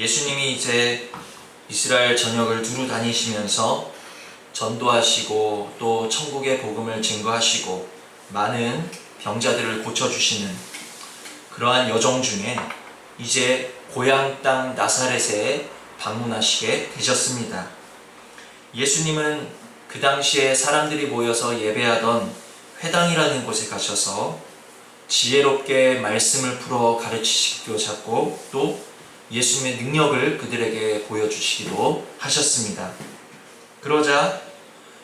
예수님이 이제 이스라엘 전역을 두루 다니시면서 전도하시고 또 천국의 복음을 증거하시고 많은 병자들을 고쳐주시는 그러한 여정 중에 이제 고향 땅 나사렛에 방문하시게 되셨습니다. 예수님은 그 당시에 사람들이 모여서 예배하던 회당이라는 곳에 가셔서 지혜롭게 말씀을 풀어 가르치시기도 하셨고 또 예수님의 능력을 그들에게 보여주시기도 하셨습니다. 그러자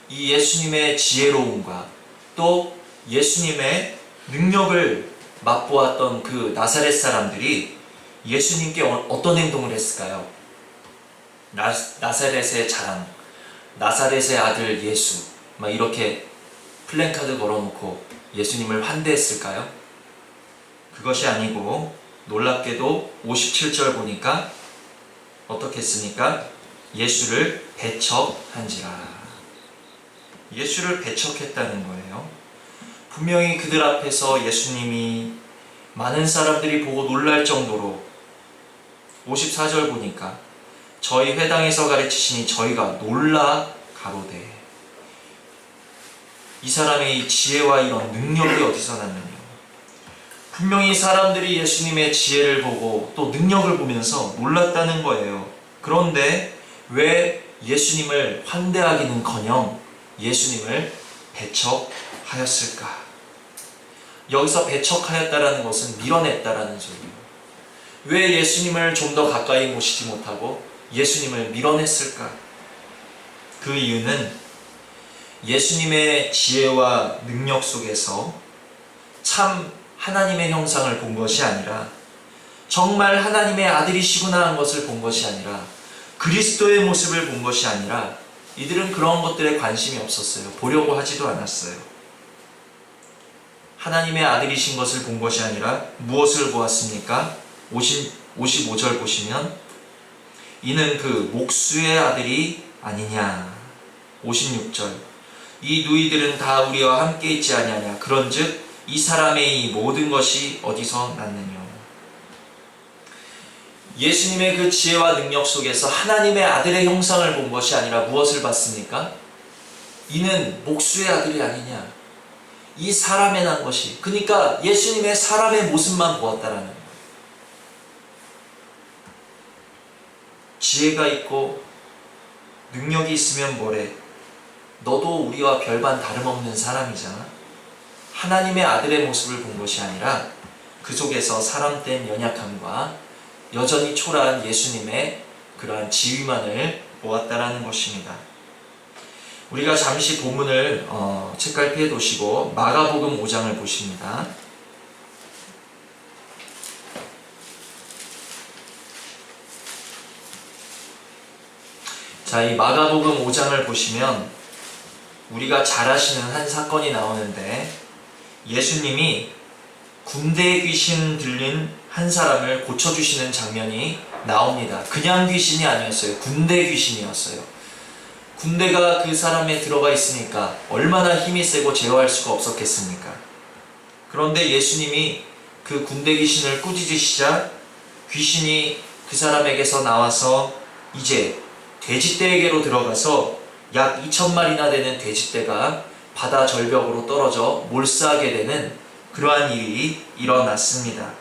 이 예수님의 지혜로움과 또 예수님의 능력을 맛보았던 그 나사렛 사람들이 예수님께 어- 어떤 행동을 했을까요? 나, 나사렛의 자랑, 나사렛의 아들 예수, 막 이렇게 플랜카드 걸어놓고 예수님을 환대했을까요? 그것이 아니고 놀랍게도 57절 보니까 어떻게 했습니까? 예수를 배척한지라. 예수를 배척했다는 거예요. 분명히 그들 앞에서 예수님이 많은 사람들이 보고 놀랄 정도로 54절 보니까 저희 회당에서 가르치시니 저희가 놀라 가로되 이 사람의 이 지혜와 이런 능력이 어디서 났느냐 분명히 사람들이 예수님의 지혜를 보고 또 능력을 보면서 놀랐다는 거예요. 그런데 왜 예수님을 환대하기는 커녕 예수님을 배척하였을까? 여기서 배척하였다라는 것은 밀어냈다라는 소리예요. 왜 예수님을 좀 더 가까이 모시지 못하고 예수님을 밀어냈을까? 그 이유는 예수님의 지혜와 능력 속에서 참 하나님의 형상을 본 것이 아니라 정말 하나님의 아들이시구나 한 것을 본 것이 아니라 그리스도의 모습을 본 것이 아니라 이들은 그런 것들에 관심이 없었어요. 보려고 하지도 않았어요. 하나님의 아들이신 것을 본 것이 아니라 무엇을 보았습니까? 50, 55절 보시면 이는 그 목수의 아들이 아니냐. 56절 이 누이들은 다 우리와 함께 있지 아니하냐. 그런즉 이 사람의 이 모든 것이 어디서 났느냐. 예수님의 그 지혜와 능력 속에서 하나님의 아들의 형상을 본 것이 아니라 무엇을 봤습니까? 이는 목수의 아들이 아니냐. 이 사람에 난 것이. 그러니까 예수님의 사람의 모습만 보았다라는 거예요. 지혜가 있고 능력이 있으면 뭐래? 너도 우리와 별반 다름없는 사람이잖아. 하나님의 아들의 모습을 본 것이 아니라 그 속에서 사람된 연약함과 여전히 초라한 예수님의 그러한 지위만을 보았다라는 것입니다. 우리가 잠시 본문을 어, 책갈피에 두시고 마가복음 5장을 보십니다. 자, 이 마가복음 5장을 보시면 우리가 잘 아시는 한 사건이 나오는데 예수님이 군대 귀신 들린 한 사람을 고쳐주시는 장면이 나옵니다. 그냥 귀신이 아니었어요. 군대 귀신이었어요. 군대가 그 사람에 들어가 있으니까 얼마나 힘이 세고 제어할 수가 없었겠습니까? 그런데 예수님이 그 군대 귀신을 꾸짖으시자 귀신이 그 사람에게서 나와서 이제 돼지떼에게로 들어가서 약 2천 마리나 되는 돼지떼가 바다 절벽으로 떨어져 몰수하게 되는 그러한 일이 일어났습니다.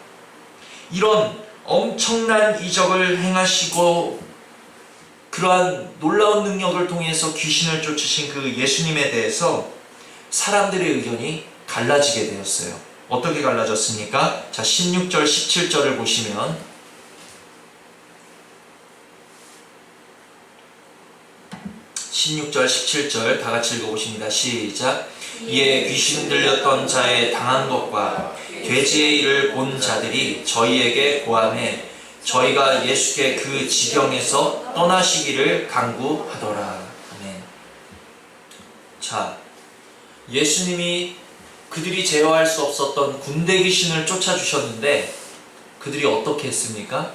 이런 엄청난 이적을 행하시고 그러한 놀라운 능력을 통해서 귀신을 쫓으신 그 예수님에 대해서 사람들의 의견이 갈라지게 되었어요. 어떻게 갈라졌습니까? 자, 16절, 17절을 보시면 16절, 17절 다 같이 읽어보십니다. 시작. 이에 귀신 들렸던 자의 당한 것과 돼지의 일을 본 자들이 저희에게 고함해 저희가 예수께 그 지경에서 떠나시기를 강구하더라. 아멘. 자, 예수님이 그들이 제어할 수 없었던 군대 귀신을 쫓아주셨는데 그들이 어떻게 했습니까?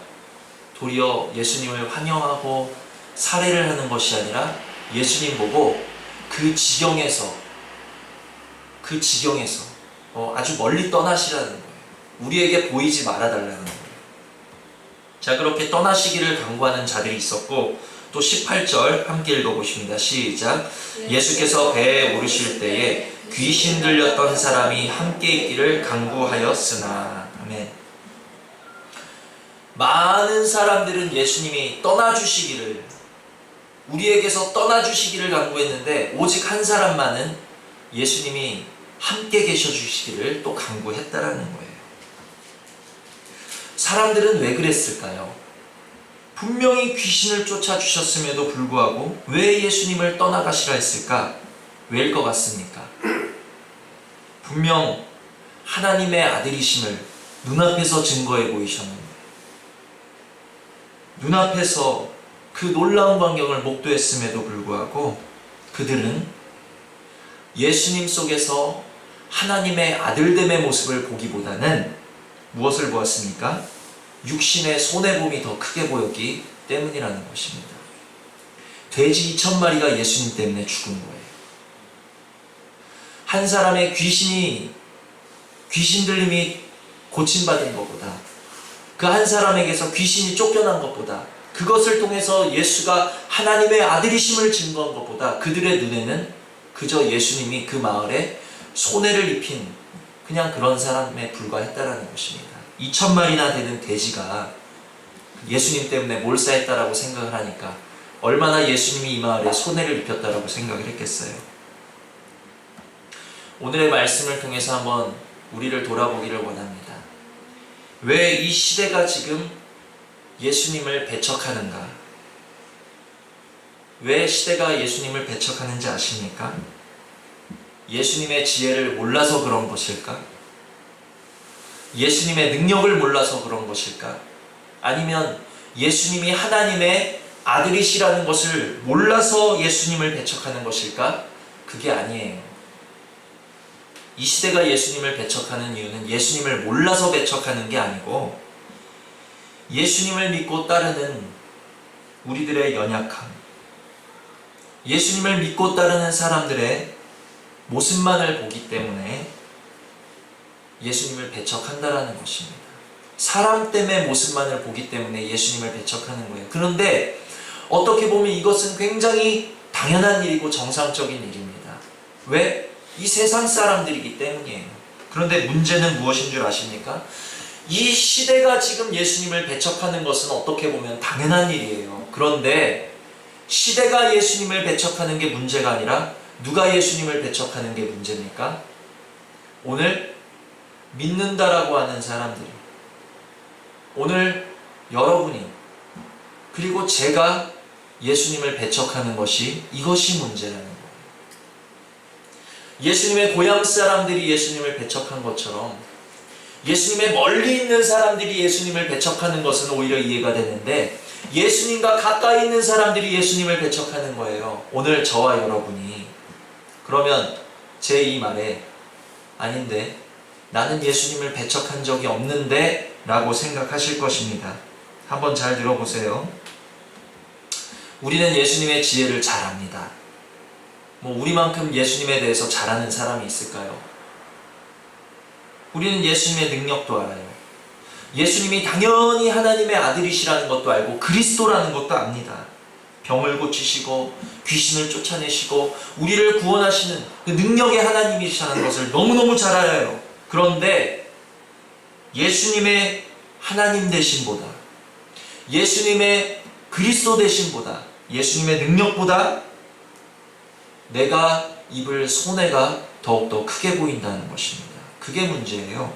도리어 예수님을 환영하고 살해를 하는 것이 아니라 예수님 보고 그 지경에서 그 지경에서 어, 아주 멀리 떠나시라는 거예요. 우리에게 보이지 말아달라는 거예요. 자, 그렇게 떠나시기를 강구하는 자들이 있었고, 또 18절 함께 읽어보십니다. 시작. 예수께서 배에 오르실 때에 귀신 들렸던 사람이 함께 있기를 강구하였으나. 아멘. 많은 사람들은 예수님이 떠나주시기를, 우리에게서 떠나주시기를 강구했는데, 오직 한 사람만은 예수님이 함께 계셔 주시기를 또 강구했다라는 거예요. 사람들은 왜 그랬을까요? 분명히 귀신을 쫓아 주셨음에도 불구하고 왜 예수님을 떠나가시라 했을까? 왜일 것 같습니까? 분명 하나님의 아들이심을 눈앞에서 증거해 보이셨는데 눈앞에서 그 놀라운 광경을 목도했음에도 불구하고 그들은 예수님 속에서 하나님의 아들됨의 모습을 보기보다는 무엇을 보았습니까? 육신의 손해봄이 더 크게 보였기 때문이라는 것입니다. 돼지 2천 마리가 예수님 때문에 죽은 거예요. 한 사람의 귀신이 귀신 들림이 고침받은 것보다 그 한 사람에게서 귀신이 쫓겨난 것보다 그것을 통해서 예수가 하나님의 아들이심을 증거한 것보다 그들의 눈에는 그저 예수님이 그 마을에 손해를 입힌 그냥 그런 사람에 불과했다라는 것입니다. 2천 마리나 되는 돼지가 예수님 때문에 몰사했다라고 생각을 하니까 얼마나 예수님이 이 마을에 손해를 입혔다라고 생각을 했겠어요. 오늘의 말씀을 통해서 한번 우리를 돌아보기를 원합니다. 왜 이 시대가 지금 예수님을 배척하는가? 왜 시대가 예수님을 배척하는지 아십니까? 예수님의 지혜를 몰라서 그런 것일까? 예수님의 능력을 몰라서 그런 것일까? 아니면 예수님이 하나님의 아들이시라는 것을 몰라서 예수님을 배척하는 것일까? 그게 아니에요. 이 시대가 예수님을 배척하는 이유는 예수님을 몰라서 배척하는 게 아니고 예수님을 믿고 따르는 우리들의 연약함, 예수님을 믿고 따르는 사람들의 모습만을 보기 때문에 예수님을 배척한다라는 것입니다. 사람 때문에 모습만을 보기 때문에 예수님을 배척하는 거예요. 그런데 어떻게 보면 이것은 굉장히 당연한 일이고 정상적인 일입니다. 왜? 이 세상 사람들이기 때문이에요. 그런데 문제는 무엇인 줄 아십니까? 이 시대가 지금 예수님을 배척하는 것은 어떻게 보면 당연한 일이에요. 그런데 시대가 예수님을 배척하는 게 문제가 아니라 누가 예수님을 배척하는 게 문제입니까? 오늘 믿는다라고 하는 사람들이 오늘 여러분이 그리고 제가 예수님을 배척하는 것이 이것이 문제라는 거예요. 예수님의 고향 사람들이 예수님을 배척한 것처럼 예수님의 멀리 있는 사람들이 예수님을 배척하는 것은 오히려 이해가 되는데 예수님과 가까이 있는 사람들이 예수님을 배척하는 거예요. 오늘 저와 여러분이 그러면 제 이 말에 아닌데 나는 예수님을 배척한 적이 없는데 라고 생각하실 것입니다. 한번 잘 들어보세요. 우리는 예수님의 지혜를 잘 압니다. 뭐 우리만큼 예수님에 대해서 잘 아는 사람이 있을까요? 우리는 예수님의 능력도 알아요. 예수님이 당연히 하나님의 아들이시라는 것도 알고 그리스도라는 것도 압니다. 병을 고치시고 귀신을 쫓아내시고 우리를 구원하시는 그 능력의 하나님이시라는 것을 너무너무 잘 알아요. 그런데 예수님의 하나님 되심보다 예수님의 그리스도 되심보다 예수님의 능력보다 내가 입을 손해가 더욱더 크게 보인다는 것입니다. 그게 문제예요.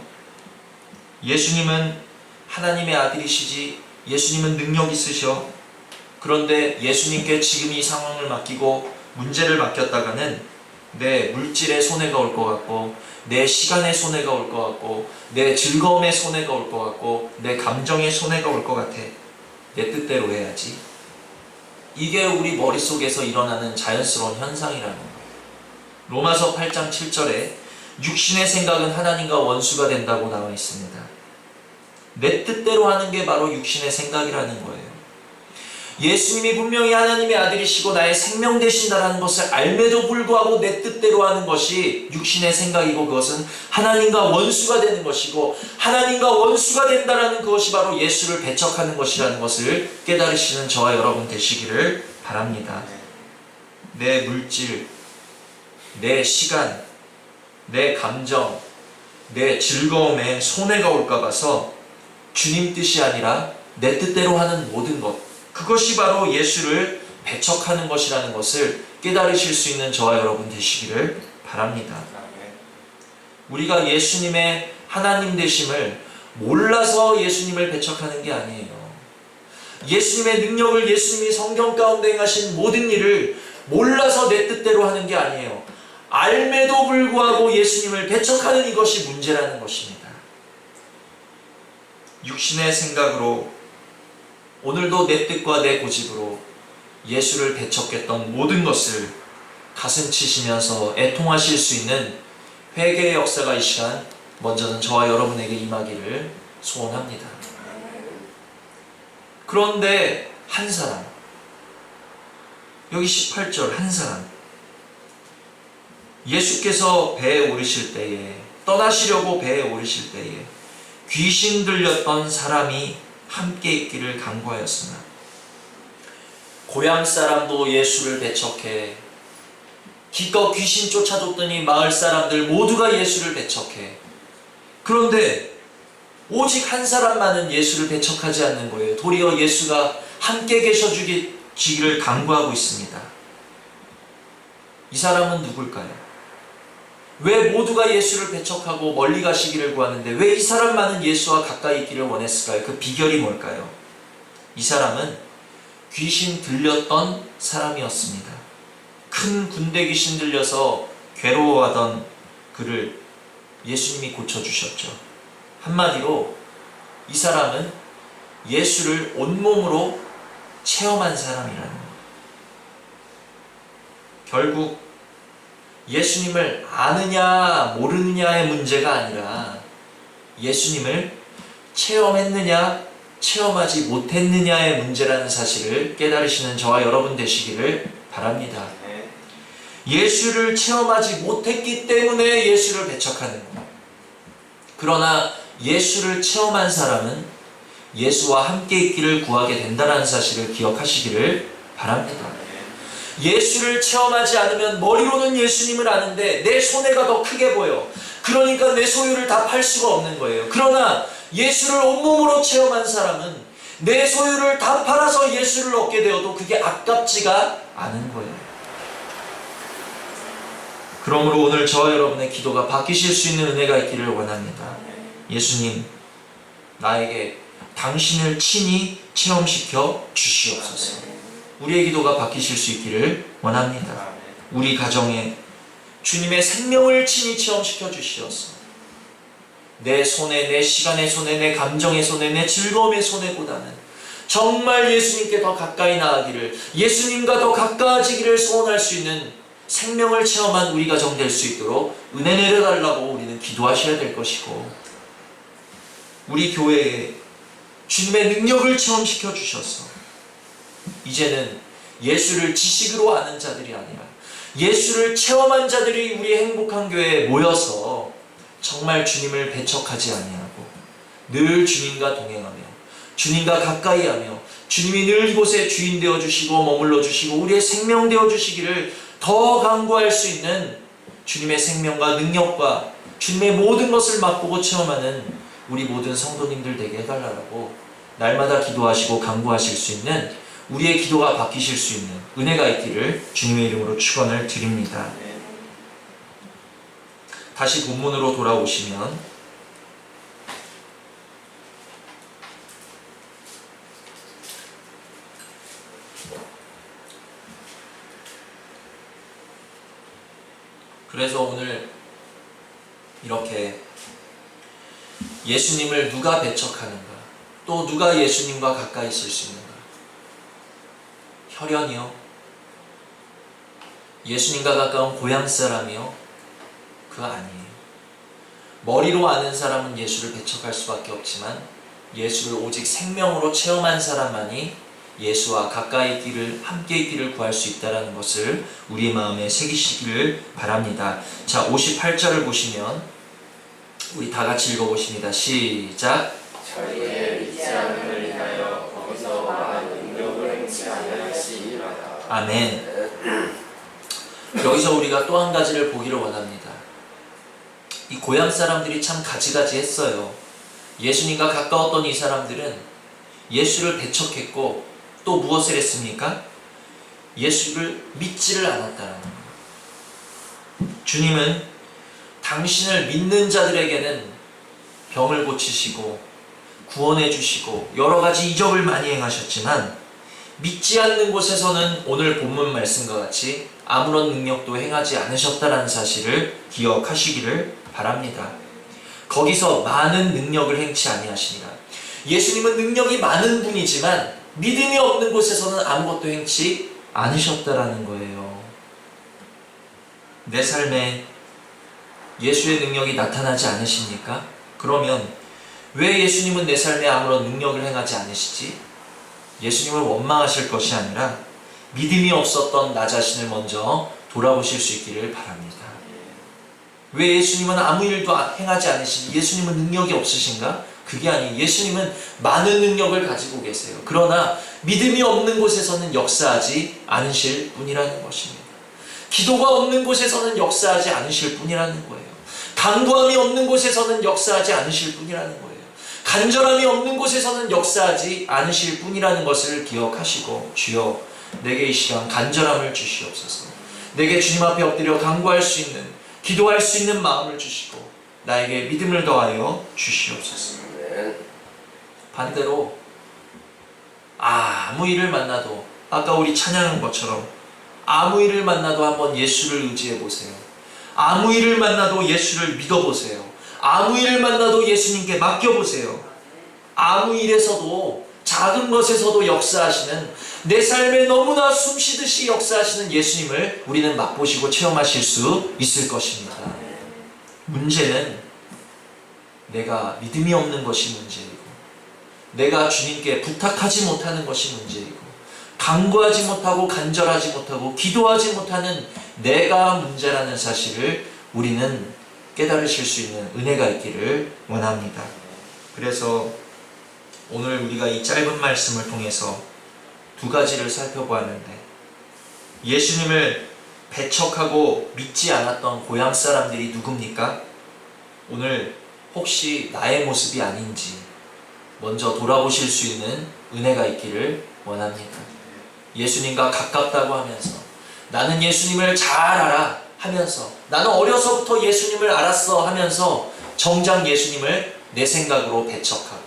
예수님은 하나님의 아들이시지 예수님은 능력 있으셔. 그런데 예수님께 지금 이 상황을 맡기고 문제를 맡겼다가는 내 물질의 손해가 올 것 같고 내 시간의 손해가 올 것 같고 내 즐거움의 손해가 올 것 같고 내 감정의 손해가 올 것 같아. 내 뜻대로 해야지. 이게 우리 머릿속에서 일어나는 자연스러운 현상이라는 거예요. 로마서 8장 7절에 육신의 생각은 하나님과 원수가 된다고 나와 있습니다. 내 뜻대로 하는 게 바로 육신의 생각이라는 거예요. 예수님이 분명히 하나님의 아들이시고 나의 생명 되신다라는 것을 알매도 불구하고 내 뜻대로 하는 것이 육신의 생각이고 그것은 하나님과 원수가 되는 것이고 하나님과 원수가 된다라는 그것이 바로 예수를 배척하는 것이라는 것을 깨달으시는 저와 여러분 되시기를 바랍니다. 내 물질, 내 시간, 내 감정, 내 즐거움에 손해가 올까 봐서 주님 뜻이 아니라 내 뜻대로 하는 모든 것 그것이 바로 예수를 배척하는 것이라는 것을 깨달으실 수 있는 저와 여러분 되시기를 바랍니다. 우리가 예수님의 하나님 되심을 몰라서 예수님을 배척하는 게 아니에요. 예수님의 능력을 예수님이 성경 가운데 행하신 모든 일을 몰라서 내 뜻대로 하는 게 아니에요. 알매도 불구하고 예수님을 배척하는 이것이 문제라는 것입니다. 육신의 생각으로 오늘도 내 뜻과 내 고집으로 예수를 배척했던 모든 것을 가슴 치시면서 애통하실 수 있는 회개의 역사가 이 시간 먼저는 저와 여러분에게 임하기를 소원합니다. 그런데 한 사람 여기 18절 한 사람 예수께서 배에 오르실 때에 떠나시려고 배에 오르실 때에 귀신 들렸던 사람이 함께 있기를 간구하였으나 고향 사람도 예수를 배척해 기껏 귀신 쫓아줬더니 마을 사람들 모두가 예수를 배척해 그런데 오직 한 사람만은 예수를 배척하지 않는 거예요. 도리어 예수가 함께 계셔주기를 간구하고 있습니다. 이 사람은 누굴까요? 왜 모두가 예수를 배척하고 멀리 가시기를 구하는데 왜 이 사람만은 예수와 가까이 있기를 원했을까요? 그 비결이 뭘까요? 이 사람은 귀신 들렸던 사람이었습니다. 큰 군대 귀신 들려서 괴로워하던 그를 예수님이 고쳐주셨죠. 한마디로 이 사람은 예수를 온몸으로 체험한 사람이라는 것. 결국 예수님을 아느냐 모르느냐의 문제가 아니라 예수님을 체험했느냐 체험하지 못했느냐의 문제라는 사실을 깨달으시는 저와 여러분 되시기를 바랍니다. 예수를 체험하지 못했기 때문에 예수를 배척하는 것. 그러나 예수를 체험한 사람은 예수와 함께 있기를 구하게 된다는 사실을 기억하시기를 바랍니다. 예수를 체험하지 않으면 머리로는 예수님을 아는데 내 손해가 더 크게 보여. 그러니까 내 소유를 다 팔 수가 없는 거예요. 그러나 예수를 온몸으로 체험한 사람은 내 소유를 다 팔아서 예수를 얻게 되어도 그게 아깝지가 않은 거예요. 그러므로 오늘 저와 여러분의 기도가 바뀌실 수 있는 은혜가 있기를 원합니다. 예수님, 나에게 당신을 친히 체험시켜 주시옵소서. 우리의 기도가 바뀌실 수 있기를 원합니다. 우리 가정에 주님의 생명을 친히 체험시켜 주시옵소서. 내 손에, 내 시간의 손에, 내 감정의 손에, 내 즐거움의 손에보다는 정말 예수님께 더 가까이 나아기를, 예수님과 더 가까워지기를 소원할 수 있는 생명을 체험한 우리 가정 될 수 있도록 은혜 내려달라고 우리는 기도하셔야 될 것이고, 우리 교회에 주님의 능력을 체험시켜 주셔서, 이제는 예수를 지식으로 아는 자들이 아니라 예수를 체험한 자들이 우리 행복한 교회에 모여서 정말 주님을 배척하지 아니하고 늘 주님과 동행하며 주님과 가까이 하며 주님이 늘 이곳에 주인 되어 주시고 머물러 주시고 우리의 생명 되어 주시기를 더 강구할 수 있는 주님의 생명과 능력과 주님의 모든 것을 맛보고 체험하는 우리 모든 성도님들 되게 해달라고 날마다 기도하시고 강구하실 수 있는 우리의 기도가 바뀌실 수 있는 은혜가 있기를 주님의 이름으로 축원을 드립니다. 다시 본문으로 돌아오시면 그래서 오늘 이렇게 예수님을 누가 배척하는가 또 누가 예수님과 가까이 있을 수 있는가 혈연이요 예수님과 가까운 고향 사람이요 그거 아니에요. 머리로 아는 사람은 예수를 배척할 수밖에 없지만 예수를 오직 생명으로 체험한 사람만이 예수와 가까이 있기를 함께 있기를 구할 수 있다라는 것을 우리 마음에 새기시기를 바랍니다. 자, 58절을 보시면 우리 다 같이 읽어 보십니다. 시작. 저희의 믿지 않음을 인하여 거기서 많은 능력을 행치 아멘. 여기서 우리가 또 한 가지를 보기를 원합니다. 이 고향 사람들이 참 가지가지 했어요. 예수님과 가까웠던 이 사람들은 예수를 배척했고 또 무엇을 했습니까? 예수를 믿지를 않았다는 거예요. 주님은 당신을 믿는 자들에게는 병을 고치시고 구원해 주시고 여러 가지 이적을 많이 행하셨지만 믿지 않는 곳에서는 오늘 본문 말씀과 같이 아무런 능력도 행하지 않으셨다라는 사실을 기억하시기를 바랍니다. 거기서 많은 능력을 행치 아니하시니라. 예수님은 능력이 많은 분이지만 믿음이 없는 곳에서는 아무것도 행치 않으셨다라는 거예요. 내 삶에 예수의 능력이 나타나지 않으십니까? 그러면 왜 예수님은 내 삶에 아무런 능력을 행하지 않으시지? 예수님을 원망하실 것이 아니라 믿음이 없었던 나 자신을 먼저 돌아보실 수 있기를 바랍니다. 왜 예수님은 아무 일도 행하지 않으시지? 예수님은 능력이 없으신가? 그게 아니 예수님은 많은 능력을 가지고 계세요. 그러나 믿음이 없는 곳에서는 역사하지 않으실 분이라는 것입니다. 기도가 없는 곳에서는 역사하지 않으실 분이라는 거예요. 강구함이 없는 곳에서는 역사하지 않으실 분이라는 거예요. 간절함이 없는 곳에서는 역사하지 않으실 분이라는 것을 기억하시고 주여 내게 이 시간 간절함을 주시옵소서. 내게 주님 앞에 엎드려 간구할 수 있는 기도할 수 있는 마음을 주시고 나에게 믿음을 더하여 주시옵소서. 반대로 아무 일을 만나도 아까 우리 찬양한 것처럼 아무 일을 만나도 한번 예수를 의지해 보세요. 아무 일을 만나도 예수를 믿어 보세요. 아무 일을 만나도 예수님께 맡겨 보세요. 아무 일에서도 작은 것에서도 역사하시는 내 삶에 너무나 숨쉬듯이 역사하시는 예수님을 우리는 맛보시고 체험하실 수 있을 것입니다. 문제는 내가 믿음이 없는 것이 문제이고 내가 주님께 부탁하지 못하는 것이 문제이고 간구하지 못하고 간절하지 못하고 기도하지 못하는 내가 문제라는 사실을 우리는 깨달으실 수 있는 은혜가 있기를 원합니다. 그래서 오늘 우리가 이 짧은 말씀을 통해서 두 가지를 살펴보았는데 예수님을 배척하고 믿지 않았던 고향 사람들이 누굽니까? 오늘 혹시 나의 모습이 아닌지 먼저 돌아보실 수 있는 은혜가 있기를 원합니다. 예수님과 가깝다고 하면서 나는 예수님을 잘 알아 하면서 나는 어려서부터 예수님을 알았어 하면서 정작 예수님을 내 생각으로 배척하고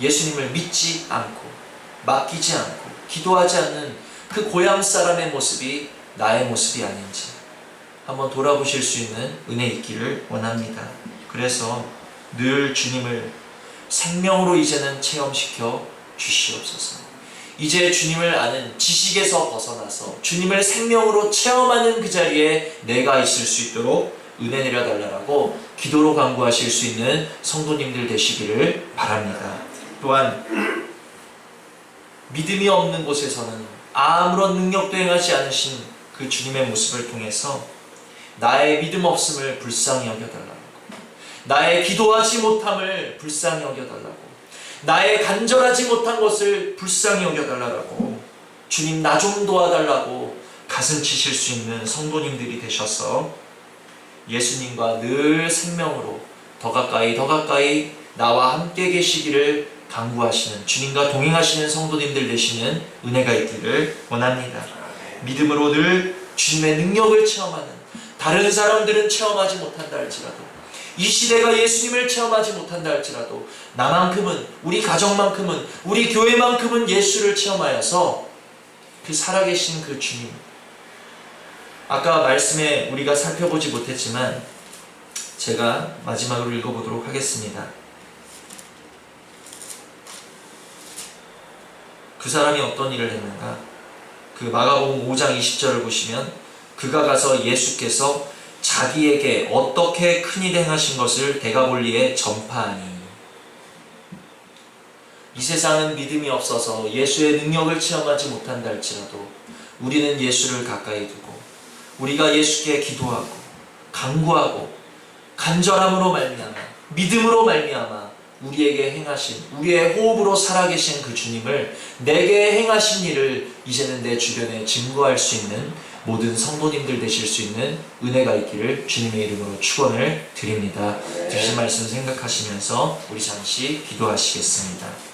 예수님을 믿지 않고 맡기지 않고 기도하지 않는 그 고향 사람의 모습이 나의 모습이 아닌지 한번 돌아보실 수 있는 은혜 있기를 원합니다. 그래서 늘 주님을 생명으로 이제는 체험시켜 주시옵소서. 이제 주님을 아는 지식에서 벗어나서 주님을 생명으로 체험하는 그 자리에 내가 있을 수 있도록 은혜 내려달라고 기도로 간구하실 수 있는 성도님들 되시기를 바랍니다. 또한 믿음이 없는 곳에서는 아무런 능력도 행하지 않으신 그 주님의 모습을 통해서 나의 믿음 없음을 불쌍히 여겨달라고 나의 기도하지 못함을 불쌍히 여겨달라고 나의 간절하지 못한 것을 불쌍히 여겨달라고 주님 나 좀 도와달라고 가슴 치실 수 있는 성도님들이 되셔서 예수님과 늘 생명으로 더 가까이 더 가까이 나와 함께 계시기를 강구하시는 주님과 동행하시는 성도님들 되시는 은혜가 있기를 원합니다. 믿음으로 늘 주님의 능력을 체험하는 다른 사람들은 체험하지 못한다 할지라도 이 시대가 예수님을 체험하지 못한다 할지라도 나만큼은 우리 가정만큼은 우리 교회만큼은 예수를 체험하여서 그 살아계신 그 주님 아까 말씀에 우리가 살펴보지 못했지만 제가 마지막으로 읽어보도록 하겠습니다. 그 사람이 어떤 일을 했는가? 그 마가복음 5장 20절을 보시면 그가 가서 예수께서 자기에게 어떻게 큰일 행하신 것을 대가볼리에 전파하니? 이 세상은 믿음이 없어서 예수의 능력을 체험하지 못한다 할지라도 우리는 예수를 가까이 두고 우리가 예수께 기도하고 간구하고 간절함으로 말미암아 믿음으로 말미암아 우리에게 행하신 우리의 호흡으로 살아계신 그 주님을 내게 행하신 일을 이제는 내 주변에 증거할 수 있는 모든 성도님들 되실 수 있는 은혜가 있기를 주님의 이름으로 축원을 드립니다. 주신 말씀 생각하시면서 우리 잠시 기도하시겠습니다.